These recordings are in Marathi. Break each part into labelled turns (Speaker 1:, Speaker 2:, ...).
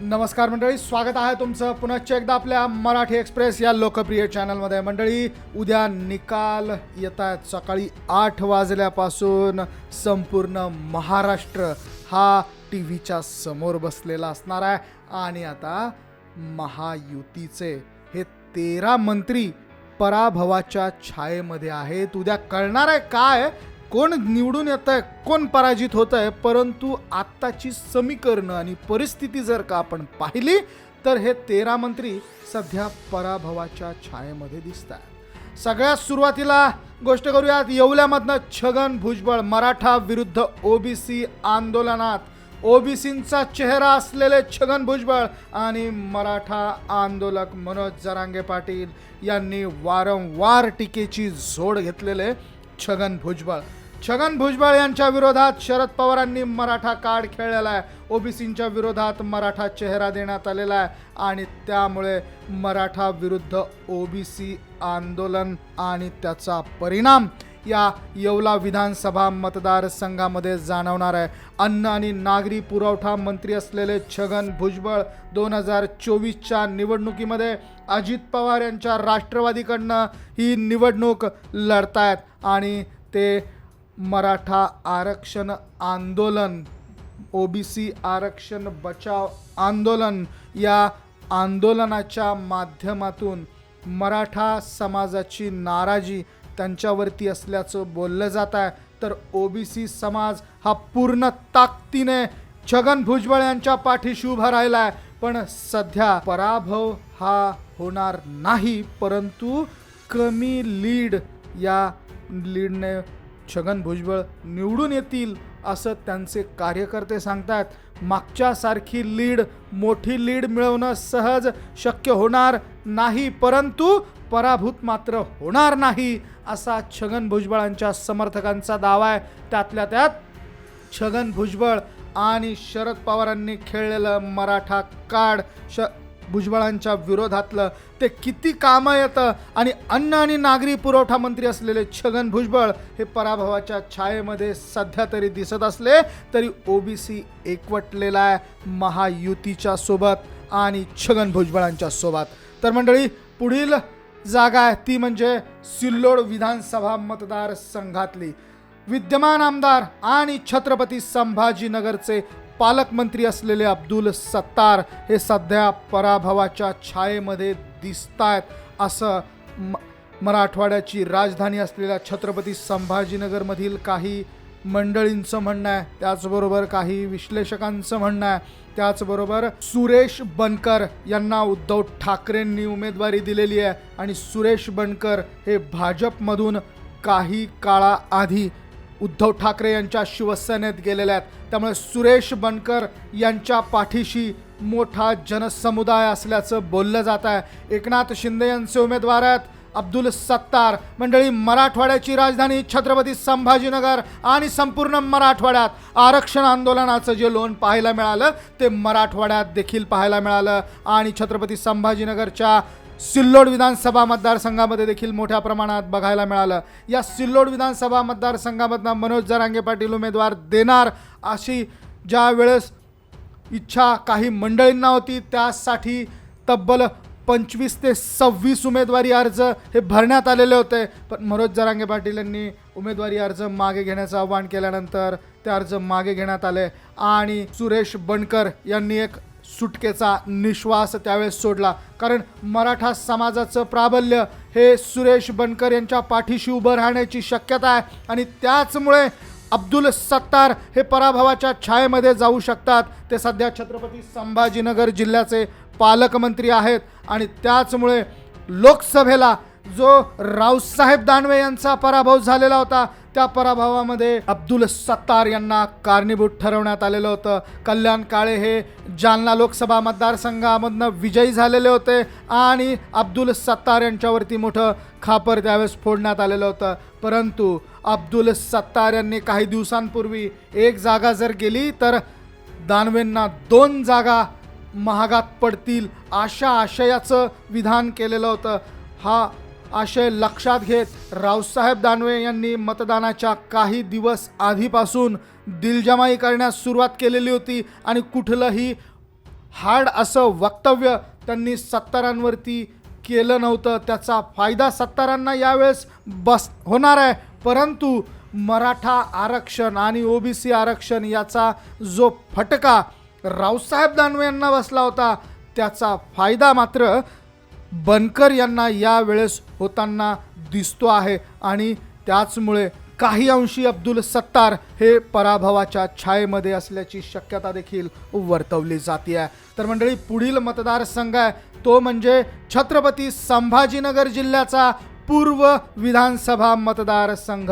Speaker 1: नमस्कार मंडळी स्वागत आहे तुमचं पुनश्च एकदा आपल्या मराठी एक्सप्रेस या लोकप्रिय चॅनलमध्ये. मंडळी उद्या निकाल येत आहेत. सकाळी आठ वाजल्यापासून संपूर्ण महाराष्ट्र हा टी व्हीच्या समोर बसलेला असणार आहे. आणि आता महायुतीचे हे तेरा मंत्री पराभवाच्या छायेमध्ये आहेत. उद्या कळणार आहे काय? कोण निवडून येत आहे कोण पराजित होत आहे परंतु आत्ताची समीकरणं आणि परिस्थिती जर का आपण पाहिली तर हे तेरा मंत्री सध्या पराभवाच्या छायेमध्ये दिसत आहेत. सगळ्यात सुरुवातीला गोष्ट करूयात येवल्यामधनं छगन भुजबळ मराठा विरुद्ध ओबीसी आंदोलनात. ओबीसींचा चेहरा असलेले छगन भुजबळ आणि मराठा आंदोलक मनोज जरांगे पाटील यांनी वारंवार टीकेची झोड घेतलेले छगन भुजबळ. छगन भुजबळ यांच्या विरोधात शरद पवारांनी मराठा कार्ड खेळलेला आहे. ओबीसींच्या विरोधात मराठा चेहरा देण्यात आलेला आहे आणि त्यामुळे मराठा विरुद्ध ओबीसी आंदोलन आणि त्याचा परिणाम या येवला विधानसभा मतदारसंघामध्ये जाणवणार आहे. अन्न आणि नागरी पुरवठा मंत्री असलेले छगन भुजबळ दोन हजार चोवीसच्या निवडणुकीमध्ये अजित पवार यांच्या राष्ट्रवादीकडनं ही निवडणूक लढतायत आणि ते मराठा आरक्षण आंदोलन ओबीसी आरक्षण बचाव आंदोलन या आंदोलनाच्या माध्यमातून मराठा समाजाची नाराजी त्यांच्यावरती असल्याचं बोललं जात आहे. तर ओबीसी समाज हा पूर्ण ताकदीने छगन भुजबळ यांच्या पाठीशी उभा राहिला आहे पण सध्या पराभव हा होणार नाही परंतु कमी लीड या लीडने छगन भुजबळ निवडून येतील असं त्यांचे कार्यकर्ते सांगतात मागच्यासारखी लीड मोठी लीड मिळवणं सहज शक्य होणार नाही परंतु पराभूत मात्र होणार नाही. असा छगन भुजबळांच्या समर्थकांचा दावा आहे. त्यातल्या त्यात छगन भुजबळ आणि शरद पवारांनी खेळलेलं मराठा कार्ड श भुजबळांच्या विरोधातलं. ते किती कामं येतं? आणि अन्न आणि नागरी पुरवठा मंत्री असलेले छगन भुजबळ हे पराभवाच्या छायेमध्ये सध्या तरी दिसत असले तरी ओबीसी एकवटलेला आहे महायुतीच्या सोबत आणि छगन भुजबळांच्या सोबत. तर मंडळी पुढील जागा आहे. ती म्हणजे सिल्लोड विधानसभा मतदारसंघातली. विद्यमान आमदार आणि छत्रपती संभाजीनगरचे पालकमंत्री असलेले अब्दुल सत्तार हे सध्या पराभवाच्या छायेमध्ये दिसत आहेत असं म मराठवाड्याची राजधानी असलेल्या छत्रपती संभाजीनगरमधील काही मंडळींचं म्हणणं आहे. त्याचबरोबर काही विश्लेषकांचं म्हणणं आहे. त्याचबरोबर सुरेश बनकर यांना उद्धव ठाकरेंनी उमेदवारी दिलेली आहे. आणि सुरेश बनकर हे भाजपमधून काही काळाआधी उद्धव ठाकरे यांच्या शिवसेनेत गेलेले आहेत. त्यामुळे सुरेश बनकर यांच्या पाठीशी मोठा जनसमुदाय असल्याचं बोललं जात आहे. एकनाथ शिंदे यांचे उमेदवार आहेत. अब्दुल सत्तार. मंडळी मराठवाड्याची राजधानी छत्रपती संभाजीनगर आणि संपूर्ण मराठवाड्यात आरक्षण आंदोलनाचं जे लोन पाहायला मिळालं ते मराठवाड्यात देखील पाहायला मिळालं. आणि छत्रपती संभाजीनगरच्या सिल्लोड विधानसभा मतदारसंघामध्ये देखील मोठ्या प्रमाणात बघायला मिळालं. या सिल्लोड विधानसभा मतदारसंघामधनं मनोज जरांगे पाटील उमेदवार देणार अशी ज्या वेळेस इच्छा काही मंडळींना होती त्यासाठी तब्बल पंचवीस ते सव्वीस उमेदवारी अर्ज हे भरण्यात आलेले होते. पण मनोज जरांगे पाटील यांनी उमेदवारी अर्ज मागे घेण्याचं आवाहन केल्यानंतर ते अर्ज मागे घेण्यात आले आणि सुरेश बनकर यांनी एक सुटकेचा निश्वास त्यावेळेस सोडला. कारण मराठा समाजाचं प्राबल्य हे सुरेश बनकर यांच्या पाठीशी उभं राहण्याची शक्यता आहे आणि त्याचमुळे अब्दुल सत्तार हे पराभवाच्या छायेमध्ये जाऊ शकतात. ते सध्या छत्रपती संभाजीनगर जिल्ह्याचे पालकमंत्री आहेत आणि त्याचमुळे लोकसभेला जो रावसाहेब दानवे यांचा पराभव झालेला होता त्या पराभवामध्ये अब्दुल सत्तार यांना कारणीभूत ठरवण्यात आलेलं होतं. कल्याण काळे हे जालना लोकसभा मतदारसंघामधनं विजयी झालेले होते आणि अब्दुल सत्तार यांच्यावरती मोठं खापर त्यावेळेस फोडण्यात आलेलं होतं. परंतु अब्दुल सत्तार यांनी काही दिवसांपूर्वी एक जागा जर गेली तर दानवेंना दोन जागा महागात पडतील अशा आशयाचं विधान केलेलं होतं. हा आशय लक्षात घेत रावसाहेब दानवे यांनी मतदानाच्या काही दिवस आधीपासून दिलजमाई करण्यास सुरुवात केलेली होती आणि कुठलंही हार्ड असं वक्तव्य त्यांनी सत्तारांवरती केलं नव्हतं. त्याचा फायदा सत्तारांना यावेळेस बस होणार आहे. परंतु मराठा आरक्षण आणि ओबीसी आरक्षण याचा जो फटका रावसाहेब दानवे यांना बसला होता. त्याचा फायदा मात्र बनकर यांना यावेळेस होताना दिसतो आहे. आणि त्याचमुळे काही अंशी अब्दुल सत्तार हे पराभवाच्या छायेमध्ये असल्याची शक्यता देखील वर्तवली जाते आहे तर मंडळी पुढील मतदारसंघ आहे. तो म्हणजे छत्रपती संभाजीनगर जिल्ह्याचा पूर्व विधानसभा मतदारसंघ.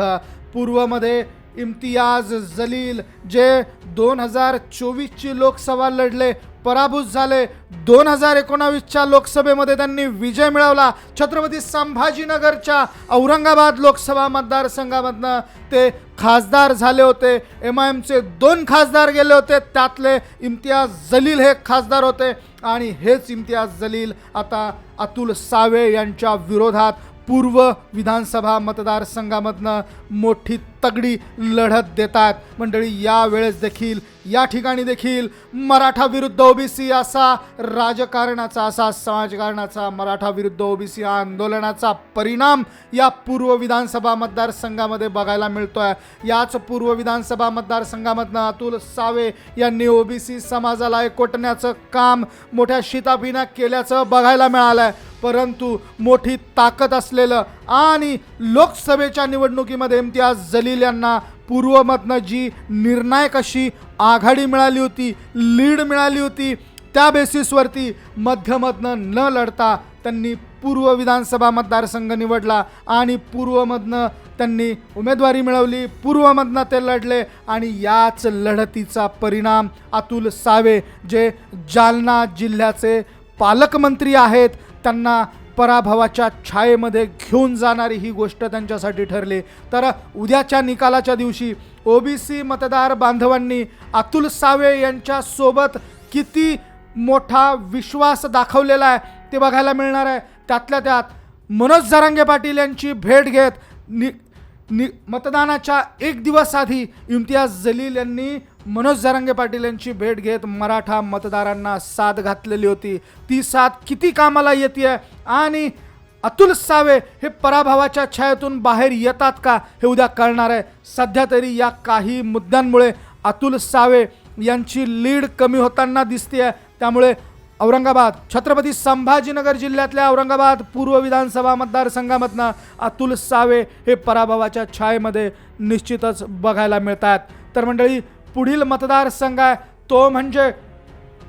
Speaker 1: पूर्वमध्ये इम्तियाज जलील जे दोन हजार चोवीसची लोकसभा लढले पराभूत झाले. दोन हजार एकोणावीसच्या लोकसभेमध्ये त्यांनी विजय मिळवला. छत्रपती संभाजीनगरच्या औरंगाबाद लोकसभा मतदारसंघामधनं ते खासदार झाले होते. एम आय एमचे दोन खासदार गेले होते. त्यातले इम्तियाज जलील हे खासदार होते. आणि हेच इम्तियाज जलील आता अतुल सावे यांच्या विरोधात पूर्व विधानसभा मतदारसंघामधनं मोठी तगडी लढत देतात. मंडळी यावेळेस देखील या ठिकाणी देखील मराठा विरुद्ध ओबीसी असा राजकारणाचा असा समाजकारणाचा मराठा विरुद्ध ओबीसी आंदोलनाचा परिणाम या पूर्व विधानसभा मतदारसंघामध्ये बघायला मिळतोय. याच पूर्व विधानसभा मतदारसंघामधनं अतुल सावे यांनी ओबीसी समाजाला एकवटण्याचं काम मोठ्या शिताफीनं केल्याचं बघायला मिळालं आहे परंतु मोठी ताकद असलेलं आणि लोकसभेच्या निवडणुकीमध्ये इम्तियाज जलील यांना पूर्वमधनं जी निर्णायक अशी आघाडी मिळाली होती लीड मिळाली होती त्या बेसिसवरती मध्यमधनं न लढता त्यांनी पूर्व विधानसभा मतदारसंघ निवडला आणि पूर्वमधनं त्यांनी उमेदवारी मिळवली पूर्वमधनं ते लढले आणि याच लढतीचा परिणाम अतुल सावे जे जालना जिल्ह्याचे पालकमंत्री आहेत त्यांना पराभवाच्या छायेमध्ये घेऊन जाणारी ही गोष्ट त्यांच्यासाठी ठरली. तर उद्याच्या निकालाच्या दिवशी ओबीसी मतदार बांधवांनी अतुल सावे यांच्यासोबत किती मोठा विश्वास दाखवलेला आहे ते बघायला मिळणार आहे. त्यातल्या त्यात मनोज जरांगे पाटील यांची भेट घेत नि नि मतदानाच्या एक दिवस आधी इम्तियाज जलील यांनी मनोज जारंगे पाटील यांची भेट घेत मराठा मतदारांना साथ घातलेली होती. ती साथ किती कामाला येते आणि अतुल सावे हे पराभवाच्या छायेतून बाहेर येतात का? हे उद्या कळणार आहे. सध्या तरी या काही मुद्द्यांमुळे अतुल सावे यांची लीड कमी होताना दिसते आहे त्यामुळे औरंगाबाद छत्रपती संभाजीनगर जिल्ह्यातल्या औरंगाबाद पूर्व विधानसभा मतदारसंघामधनं अतुल सावे हे पराभवाच्या छायेमध्ये निश्चितच बघायला मिळतात तर मंडळी पुढील मतदारसंघ आहे. तो म्हणजे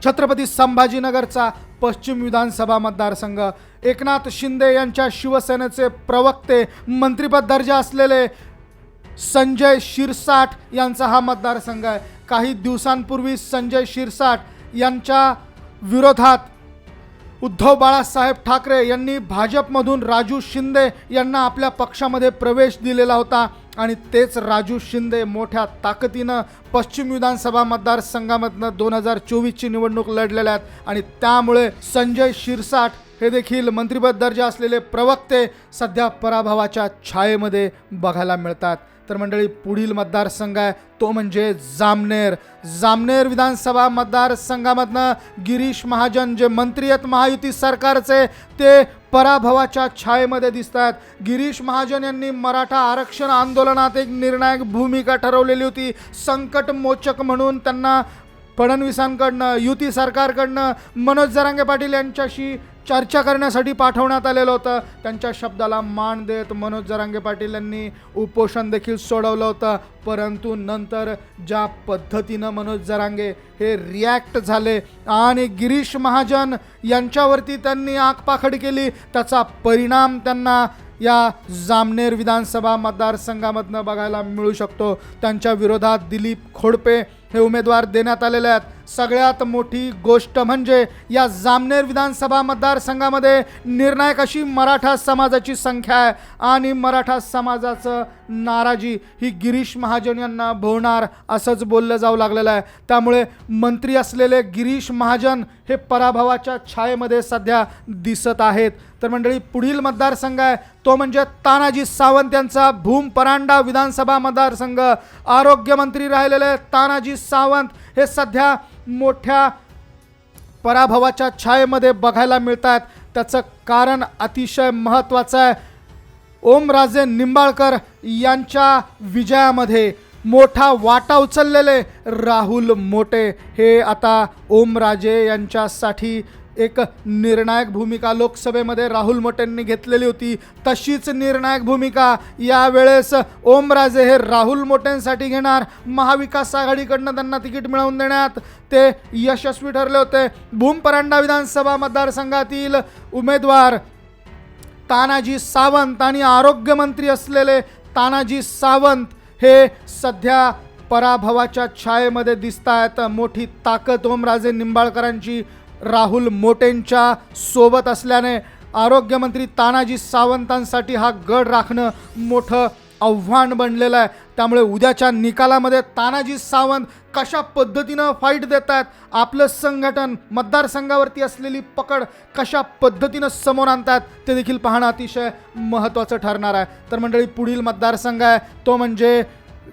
Speaker 1: छत्रपती संभाजीनगरचा पश्चिम विधानसभा मतदारसंघ. एकनाथ शिंदे यांच्या शिवसेनेचे प्रवक्ते मंत्रिपद दर्जा असलेले संजय शिरसाट यांचा हा मतदारसंघ आहे. काही दिवसांपूर्वी संजय शिरसाट यांच्या विरोधात उद्धव बाळासाहेब ठाकरे यांनी भाजपमधून राजू शिंदे यांना आपल्या पक्षामध्ये प्रवेश दिलेला होता. आणि तेच राजू शिंदे मोठ्या ताकदीनं पश्चिम विधानसभा मतदारसंघामधनं दोन हजार चोवीसची निवडणूक लढलेल्या आहेत. आणि त्यामुळे संजय शिरसाट हे देखील मंत्रिपद दर्जा असलेले प्रवक्ते सध्या पराभवाच्या छायेमध्ये बघायला मिळतात. तर मंडळी पुढील मतदारसंघ आहे. तो म्हणजे जामनेर. जामनेर विधानसभा मतदारसंघामधनं गिरीश महाजन जे मंत्री आहेत महायुती सरकारचे ते पराभवाच्या छायेमध्ये दिसत आहेत. गिरीश महाजन यांनी मराठा आरक्षण आंदोलनात एक निर्णायक भूमिका ठरवलेली होती. संकटमोचक म्हणून त्यांना फडणवीसांकडनं युती सरकारकडनं मनोज जरांगे पाटील यांच्याशी चर्चा करण्यासाठी पाठवण्यात आलेलं होतं. त्यांच्या शब्दाला मान देत मनोज जरांगे पाटील यांनी उपोषण देखील सोडवलं होतं. परंतु नंतर ज्या पद्धतीनं मनोज जरांगे हे रिॲक्ट झाले आणि गिरीश महाजन यांच्यावरती त्यांनी आखपाखड केली त्याचा परिणाम त्यांना या जामनेर विधानसभा मतदारसंघामधनं बघायला मिळू शकतो. त्यांच्या विरोधात दिलीप खोडपे हे उमेदवार देण्यात आलेले आहेत. सगळ्यात मोठी गोष्ट म्हणजे या जामनेर विधानसभा मतदारसंघामध्ये निर्णायक अशी मराठा समाजाची संख्या आहे. आणि मराठा समाजाचं नाराजी ही गिरीश महाजन यांना भोवणार असंच बोललं जाऊ लागलेलं आहे. त्यामुळे मंत्री असलेले गिरीश महाजन हे पराभवाच्या छायेमध्ये सध्या दिसत आहेत. तर मंडळी पुढील मतदारसंघ आहे. तो म्हणजे तानाजी सावंत यांचा भूम परांडा विधानसभा मतदारसंघ. आरोग्यमंत्री राहिलेले तानाजी सावंत हे सध्या मोठ्या पराभवाच्या छायेमध्ये बघायला मिळत आहेत त्याचं कारण अतिशय महत्त्वाचं आहे. ओमराजे निंबाळकर यांच्या विजयामध्ये मोठा वाटा उचललेले राहुल मोटे. हे आता ओमराजे यांच्यासाठी एक निर्णायक भूमिका लोकसभेमध्ये राहुल मोटेंनी घेतलेली होती. तशीच निर्णायक भूमिका यावेळेस ओमराजे हे राहुल मोटेंसाठी घेणार. महाविकास आघाडीकडनं त्यांना तिकीट मिळवून देण्यात ते यशस्वी ठरले होते. भूमपरांडा विधानसभा मतदारसंघातील उमेदवार तानाजी सावंत आणि आरोग्यमंत्री असलेले तानाजी सावंत हे सध्या पराभवाच्या छायेमध्ये दिसत आहेत मोठी ताकद ओमराजे निंबाळकरांची राहुल मोटेंच्या सोबत असल्याने आरोग्यमंत्री तानाजी सावंतांसाठी हा गड राखणं मोठं आव्हान बनलेलं आहे. त्यामुळे उद्याच्या निकालामध्ये तानाजी सावंत कशा पद्धतीनं फाईट देत आहेत आपलं संघटन मतदारसंघावरती असलेली पकड कशा पद्धतीनं समोर आणतात ते देखील पाहणं अतिशय महत्त्वाचं ठरणार आहे. तर मंडळी पुढील मतदारसंघ आहे. तो म्हणजे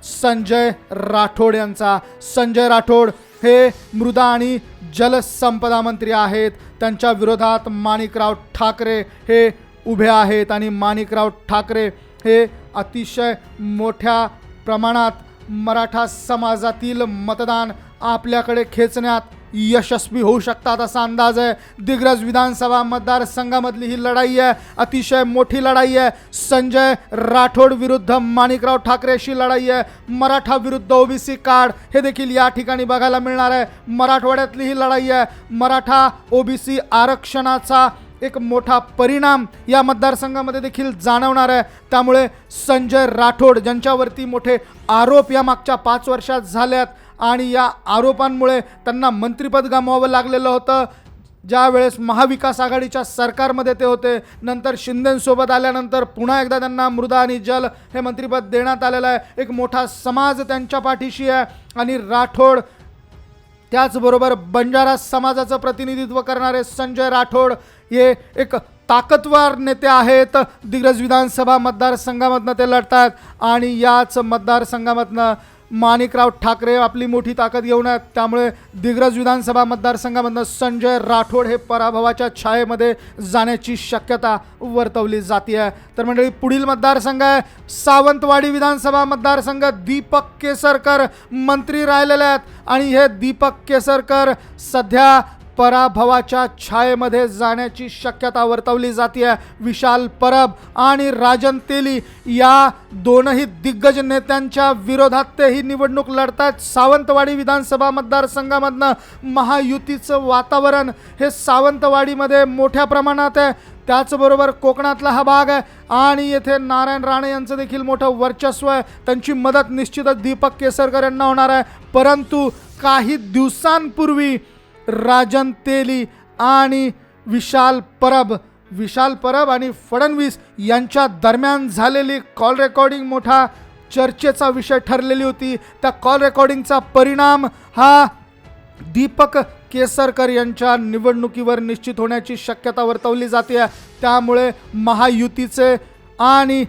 Speaker 1: संजय राठोड यांचा. संजय राठोड हे मृदा आणि जलसंपदा मंत्री आहेत त्यांच्या विरोधात माणिकराव ठाकरे हे उभे आहेत आणि माणिकराव ठाकरे हे अतिशय मोठ्या प्रमाणात मराठा समाजातील मतदान आपल्याकडे खेचण्यात यशस्वी होऊ शकतात असा अंदाज आहे. दिग्रज विधानसभा मतदारसंघामधली ही लढाई आहे. अतिशय मोठी लढाई आहे. संजय राठोड विरुद्ध माणिकराव ठाकरे अशी लढाई आहे. मराठा विरुद्ध ओबीसी कार्ड हे देखील या ठिकाणी बघायला मिळणार आहे. मराठवाड्यातली ही लढाई आहे. मराठा ओबीसी आरक्षणाचा एक मोठा परिणाम या मतदारसंघामध्ये देखील जाणवणार आहे. त्यामुळे संजय राठोड ज्यांच्यावरती मोठे आरोप या मागच्या पाच वर्षात झाल्यात आणि या आरोपांमुळे त्यांना मंत्रिपद गमावावं लागलेलं होतं. ज्या वेळेस महाविकास आघाडीच्या सरकारमध्ये ते होते नंतर शिंदेंसोबत आल्यानंतर पुन्हा एकदा त्यांना मृदा आणि जल हे मंत्रिपद देण्यात आलेलं आहे. एक मोठा समाज त्यांच्या पाठीशी आहे आणि राठोड त्याचबरोबर बंजारा समाजाचं प्रतिनिधित्व करणारे संजय राठोड हे एक ताकदवार नेते आहेत. दिग्रज विधानसभा मतदारसंघामधनं ते लढतात आणि याच मतदारसंघामधनं माणिकराव ठाकरे आपली मोठी ताकद घेऊन आहेत. त्यामुळे दिग्रज विधानसभा मतदारसंघामधनं संजय राठोड हे पराभवाच्या छायेमध्ये जाण्याची शक्यता वर्तवली जाते आहे तर मंडळी पुढील मतदारसंघ आहे. सावंतवाडी विधानसभा मतदारसंघ दीपक केसरकर मंत्री राहिलेले आहेत. आणि हे दीपक केसरकर सध्या पराभवाच्या छायेमध्ये जाण्याची शक्यता वर्तवली जाते विशाल परब आणि राजन तेली या दोनही दिग्गज नेत्यांच्या विरोधात ते ही निवडणूक लढतात सावंतवाडी विधानसभा मतदारसंघामधनं महायुतीचं वातावरण हे सावंतवाडीमध्ये मोठ्या प्रमाणात आहे. त्याचबरोबर कोकणातला हा भाग आहे आणि येथे नारायण राणे यांचं देखील मोठं वर्चस्व आहे. त्यांची मदत निश्चितच दीपक केसरकर यांना होणार आहे. परंतु काही दिवसांपूर्वी राजन तेली आणि विशाल परब. विशाल परब आणि फडणवीस यांच्या दरम्यान झालेली कॉल रेकॉर्डिंग मोठा चर्चेचा विषय ठरलेली होती. त्या कॉल रेकॉर्डिंगचा परिणाम हा दीपक केसरकर यांच्या निवडणुकीवर निश्चित होण्याची शक्यता वर्तवली जाते. त्यामुळे महायुतीचे आणि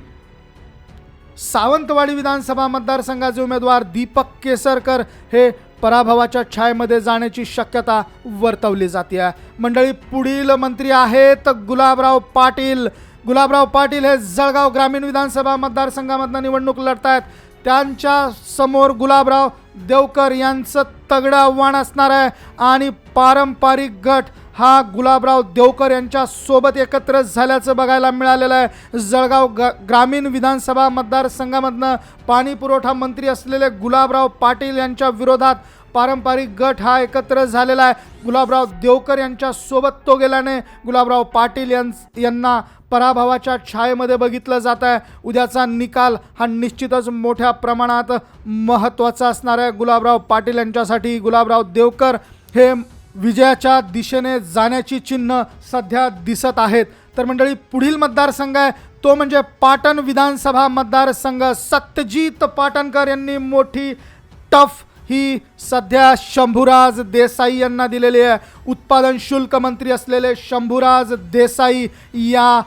Speaker 1: सावंतवाडी विधानसभा मतदारसंघाचे उमेदवार दीपक केसरकर हे पराभवाच्या छायेमध्ये जाण्याची शक्यता वर्तवली जाते आहे मंडळी पुढील मंत्री आहेत गुलाबराव पाटील. गुलाबराव पाटील हे जळगाव ग्रामीण विधानसभा मतदारसंघामधनं निवडणूक लढत आहेत त्यांच्यासमोर गुलाबराव देवकर यांचं तगडं आव्हान असणार आहे आणि पारंपरिक गट हा गुलाबराव देवकर यांच्या सोबत एकत्र झाल्याचं बघायला मिळालेलं आहे. जळगाव ग ग्रामीण विधानसभा मतदारसंघामधनं पाणी पुरवठा मंत्री असलेले गुलाबराव पाटील यांच्या विरोधात पारंपरिक गट हा एकत्र झालेला आहे. गुलाबराव देवकर यांच्या सोबत तो गेल्याने गुलाबराव पाटील यां यांना पराभवाच्या छायेमध्ये बघितलं जात आहे. उद्याचा निकाल हा निश्चितच मोठ्या प्रमाणात महत्त्वाचा असणार आहे. गुलाबराव पाटील यांच्यासाठी गुलाबराव देवकर हे विजयाच्या दिशेने जाण्याची चिन्ह सध्या दिसत आहेत. तर मंडळी पुढील मतदारसंघ आहे. तो म्हणजे पाटण विधानसभा मतदारसंघ. सत्यजित पाटणकर यांनी मोठी टफ ही सध्या शंभूराज देसाई यांना दिलेली आहे. उत्पादन शुल्क मंत्री असलेले शंभूराज देसाई या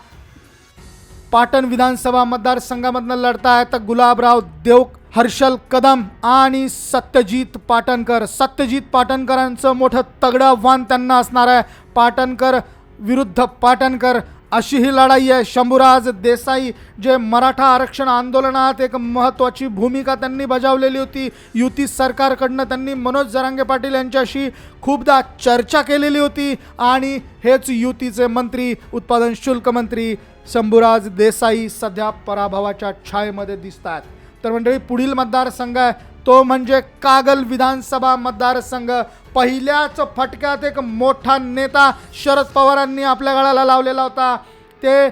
Speaker 1: पाटण विधानसभा मतदारसंघामधनं लढतायत. गुलाबराव देव हर्षल कदम आणि सत्यजित पाटणकर. सत्यजित पाटणकरांचं मोठं तगडं आव्हान त्यांना असणार आहे. पाटणकर विरुद्ध पाटणकर. अशी ही लढाई आहे. शंभूराज देसाई जे मराठा आरक्षण आंदोलनात एक महत्त्वाची भूमिका त्यांनी बजावलेली होती. युती सरकारकडनं त्यांनी मनोज जरांगे पाटील यांच्याशी खूपदा चर्चा केलेली होती. आणि हेच युतीचे मंत्री उत्पादन शुल्क मंत्री शंभूराज देसाई सध्या पराभवाच्या छायेमध्ये दिसतात तर मंडळी पुढील मतदारसंघ आहे. तो म्हणजे कागल विधानसभा मतदारसंघ. पहिल्याच फटक्यात एक मोठा नेता शरद पवारांनी आपल्या गळाला लावलेला होता. ते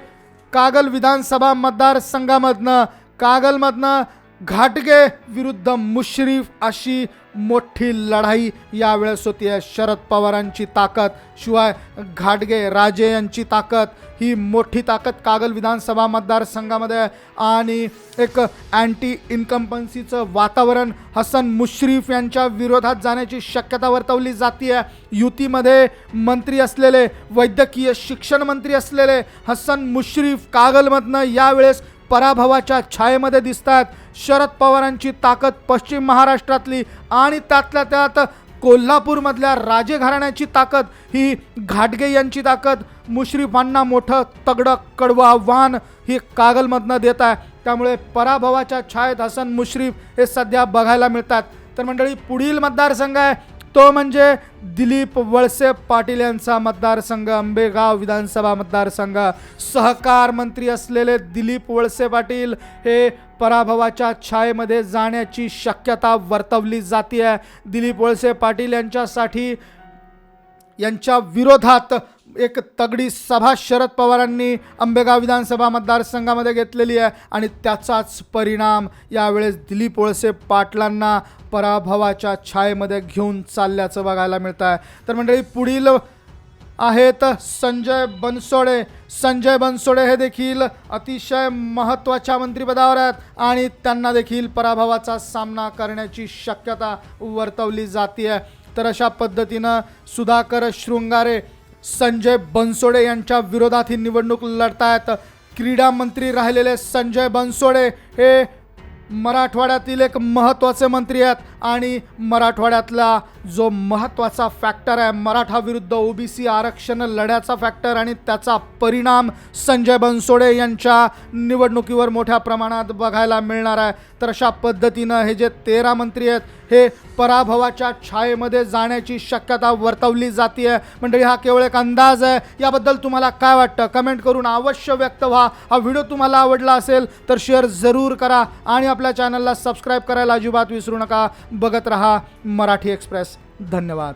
Speaker 1: कागल विधानसभा मतदारसंघामधनं कागलमधनं घाटगे विरुद्ध मुश्रीफ अशी मोठी लढाई यावेळेस होती. आहे शरद पवारांची ताकद शिवाय घाटगे राजे यांची ताकद ही मोठी ताकद कागल विधानसभा मतदारसंघामध्ये आहे आणि एक अँटी इन्कम्पन्सीचं वातावरण हसन मुश्रीफ यांच्या विरोधात जाण्याची शक्यता वर्तवली जाते आहे युतीमध्ये मंत्री असलेले वैद्यकीय शिक्षण मंत्री असलेले हसन मुश्रीफ कागलमधनं यावेळेस पराभवाच्या छायेमध्ये दिसतात शरद पवारांची ताकद पश्चिम महाराष्ट्रातली आणि त्यातल्या त्यात कोल्हापूरमधल्या राजे घराण्याची ताकद ही घाटगे यांची ताकद. मुश्रीफांना मोठं तगडं कडवं आव्हान ही कागलमधनं देत आहे. त्यामुळे पराभवाच्या छायेत हसन मुश्रीफ हे सध्या बघायला मिळतात. तर मंडळी पुढील मतदारसंघ आहे. तो म्हणजे दिलीप वळसे पाटील यांचा मतदारसंघ आंबेगाव विधानसभा मतदारसंघ. सहकार मंत्री असलेले दिलीप वळसे पाटील हे पराभवाच्या छायेमध्ये जाण्याची शक्यता वर्तवली जाते आहे दिलीप वळसे पाटील यांच्यासाठी यांच्या विरोधात एक तगडी सभा शरद पवारांनी आंबेगाव विधानसभा मतदारसंघामध्ये घेतलेली आहे आणि त्याचाच परिणाम यावेळेस दिलीप वळसे पाटलांना पराभवाच्या छायेमध्ये घेऊन चालल्याचं बघायला मिळतं आहे तर मंडळी पुढील आहेत संजय बनसोडे. संजय बनसोडे हे देखील अतिशय महत्त्वाच्या मंत्रिपदावर आहेत आणि त्यांना देखील पराभवाचा सामना करण्याची शक्यता वर्तवली जाते आहे तर अशा पद्धतीनं सुधाकर शृंगारे संजय बनसोडे यांच्या विरोधात ही निवडणूक लढतायत. क्रीडा मंत्री राहिलेले संजय बनसोडे हे मराठवाड्यातील एक महत्त्वाचे मंत्री आहेत आणि मराठवाड्यातला जो महत्त्वाचा फॅक्टर आहे मराठा विरुद्ध ओबीसी आरक्षण लढ्याचा फॅक्टर आणि त्याचा परिणाम संजय बनसोडे यांच्या निवडणुकीवर मोठ्या प्रमाणात बघायला मिळणार आहे. तर अशा पद्धतीनं हे जे तेरा मंत्री आहेत हे पराभवाच्या छायेमध्ये जाण्याची शक्यता वर्तवली जाते आहे मंडळी हा केवळ एक अंदाज आहे. याबद्दल तुम्हाला काय वाटतं? कमेंट करून अवश्य व्यक्त व्हा. हा व्हिडिओ तुम्हाला आवडला असेल तर शेअर जरूर करा आणि आपल्या चॅनलला सबस्क्राईब करायला अजिबात विसरू नका. बघत रहा मराठी एक्सप्रेस. धन्यवाद.